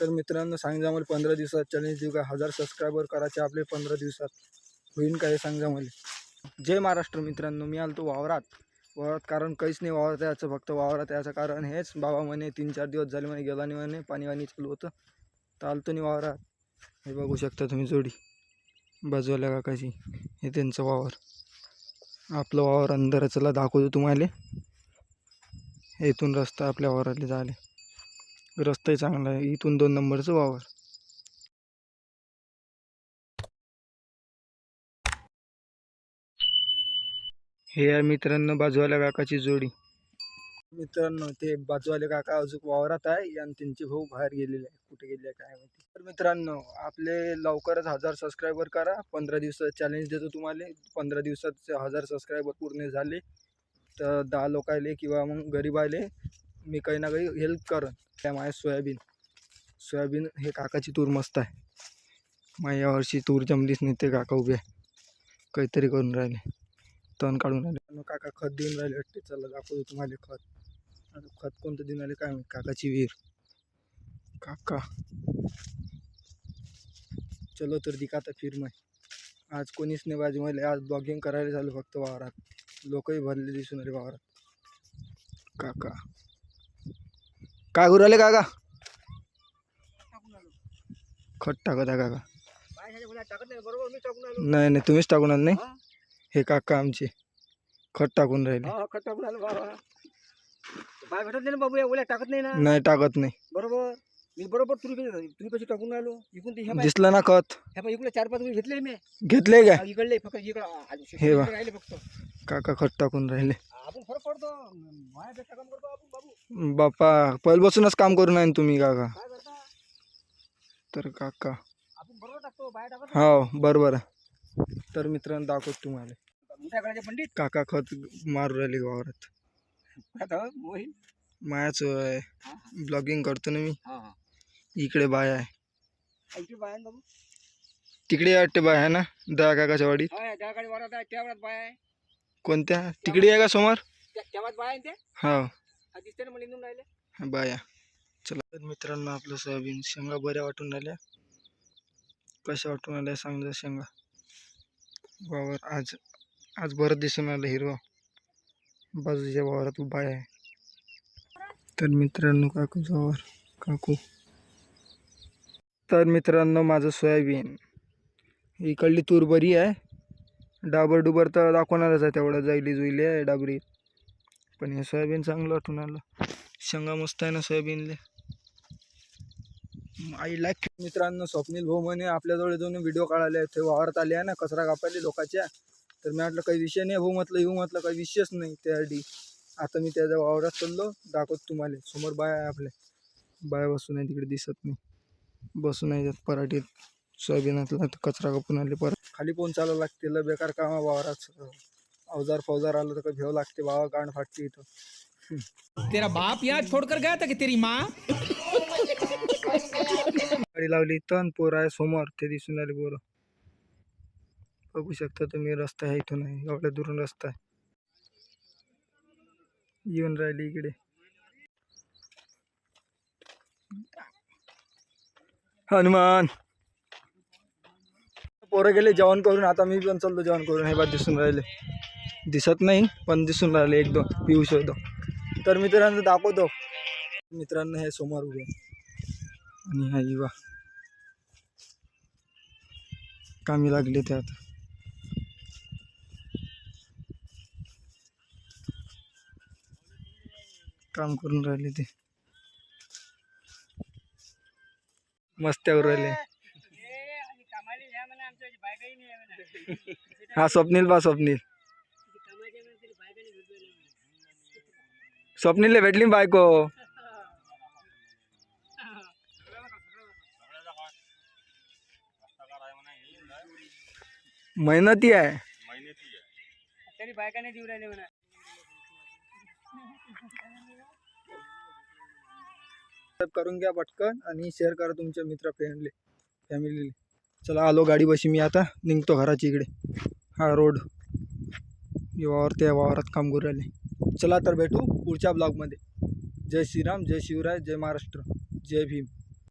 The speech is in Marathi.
तर मित्रांनो सांगा मला पंधरा दिवसात चॅलेंज देऊ का? हजार सबस्क्रायबर करायचे आपले पंधरा दिवसात. होईन काय सांगा मला जय महाराष्ट्र मित्रांनो मी आलो तो वावरात. वावरात कारण काहीच नाही वावरात यायचं फक्त वावरात यायचं कारण हेच. बाबा म्हणे तीन चार दिवस झाले म्हणे गेला नाही म्हणे पाणी वाणी चालू होतं. तर आलतो नाही वावरात. हे बघू शकता तुम्ही जोडी. बजवाला का कशी हे त्यांचं वावर. आपलं वावर अंदर चला दाखवतो तुम्हाला. इथून रस्ता आपल्या वावरातले झाले. रस्ताही चांगला आहे. इथून दोन नंबरचं वावर. हे आहे मित्रांनो बाजूवाल्या काकाची जोडी. मित्रांनो ते बाजूवाले काका अजून वावरात आहे आणि त्यांचे भाऊ बाहेर गेलेले आहे कुठे गेले काय माहिती. तर मित्रांनो आपले लवकरच हजार सबस्क्रायबर करा. पंधरा दिवसात चॅलेंज देतो तुम्हाला. पंधरा दिवसात हजार सबस्क्रायबर पूर्ण झाले. तर दहा लोकायले किंवा मग गरीब आले. मी काही ना काही हेल्प करन. त्या माझ्या सोयाबीन. सोयाबीन हे काकाची तूर मस्त आहे. माझ्या यावर्षी तूर जमलीच नाही ते काका उभे आहे. काहीतरी करून राहिले. तण काढून राहिले. मग काका खत देऊन राहिले. वाटते चला दाखवतो तुम्हाला खत. आता खत कोणतं देऊन राहिले काय माहिती? काकाची विहीर. काका. चलो तर दिखाता फिर मग आज कोणीच नाही बाजू मला आज ब्लॉगिंग करायला झालं फक्त वावरात. लोकही भरले दिसून आले वावरात. काका. काय करू राहिले काका? खत टाकत आहे काका. नाही नाही तुम्हीच टाकून आले नाही? हे. काका आमचे. खत टाकून राहिले. बाय भेटत नाही बाबू या ओल्या टाकत नाही ना? नाही टाकत नाही. बरोबर. मी बरोबर तुरी तुम्ही पैसे टाकून आलो? इकडून ते दिसलं ना खत? ह्या बाय इकडे चार पाच घेतले मी. घेतले काय? हा, इकडले फक्त इकडे. हे. राहिले फक्त. काका खत टाकून राहिले आपण फरक पडतो माझ्यापेक्षा काम करतो बाप्पा पहिल्यापासूनच काम करून आहे तुम्ही काका. तर काका. हो बरोबर आहे. तर मित्रांनो दाखवतो तुम्हाला. पंडित? काका खत मारू राहिले वावरात? मायाच आहे ब्लॉगिंग करतो ना मी. इकडे बाय आहे. तिकडे वाटते बाय आहे ना? दहा काकाच्या वाडीत. कोणत्या? तिकडे आहे का समोर? हा, दिसते ना मला निघून राहिले बाया चला. तर मित्रांनो आपलं सोयाबीन शेंगा बऱ्या वाटून राहिल्या. कशा वाटून आल्या सांगजा शेंगा. वावर आज आज बरं दिसून आलं हिरवा. बाजूच्या वावरात उभा आहे. तर मित्रांनो काकूचा वावर. काकू. तर मित्रांनो माझं सोयाबीन. इकडली तूर बरी आहे. डाबर डुबर तर दाखवणारच आहे तेवढं जायली जुईली आहे डाबरी पण हे सोयाबीन चांगलं वाटून आलं शेंगा मस्त आहे ना सोयाबीनले. आई लाईक मित्रांनो स्वप्नील भाऊ म्हणे आपल्याजवळ दोन व्हिडिओ काढायला ते वावरत आले आहे ना कचरा कापायला लोकांच्या. तर मी म्हटलं काही विषय नाही भाऊ म्हटलं येऊ म्हटलं काही विषयच नाही त्यासाठी आता मी त्याच्या वावरात चाललो दाखवत तुम्हाला. समोर बाय आहे आपल्या. बाय बसून आहे तिकडे दिसत नाही. बसून आहे त्यात पराठीत. सोयाबीनातला तर कचरा कापून आले परत. खाली पोहोचायला लागते लय बेकार कामा वावरात अवजार फौजार आलं तर भेव लागते बाबा गाण फाटते इथं. तेरा बाप यहाँ छोड़कर गया था कि तेरी माँ? गाडी लावली तण पोर आहे समोर ते दिसून आले पोरं. बघू शकता तुम्ही रस्ता आहे इथून आहे एवढ्या दुरून रस्ता आहे. येऊन राहिली इकडे. हनुमान! पोरं गेले जेवण करून आता मी पण चाललो जेवण करून हे बा दिसून राहिले. दिसत नाही पण दिसून राहिले एक दोन पिऊ शकतो तर मित्रांनो दाखवतो. मित्रांनो हे समोर उभे आणि हा युवा. कामी लागले त्यात काम करून राहिले ते. मस्त्यावर राहिले. हा स्वप्नील बा स्वप्नील. स्वप्नीलला भेटली बायको. मेहनती आहे. तरी बायकाने देऊ राहिले म्हणा. सबस्क्राईब करून घ्या पटकन आणि शेअर करा तुमच्या मित्र फ्रेंडले फॅमिलीले चला आलो गाडी बशी मी आता. निघतो घराची इकडे. हा रोड वावर त्या वावरात काम करू राहिले. चला तर भेटू पुढच्या ब्लॉगमध्ये. जय श्रीराम जय शिवराय जय महाराष्ट्र जय भीम.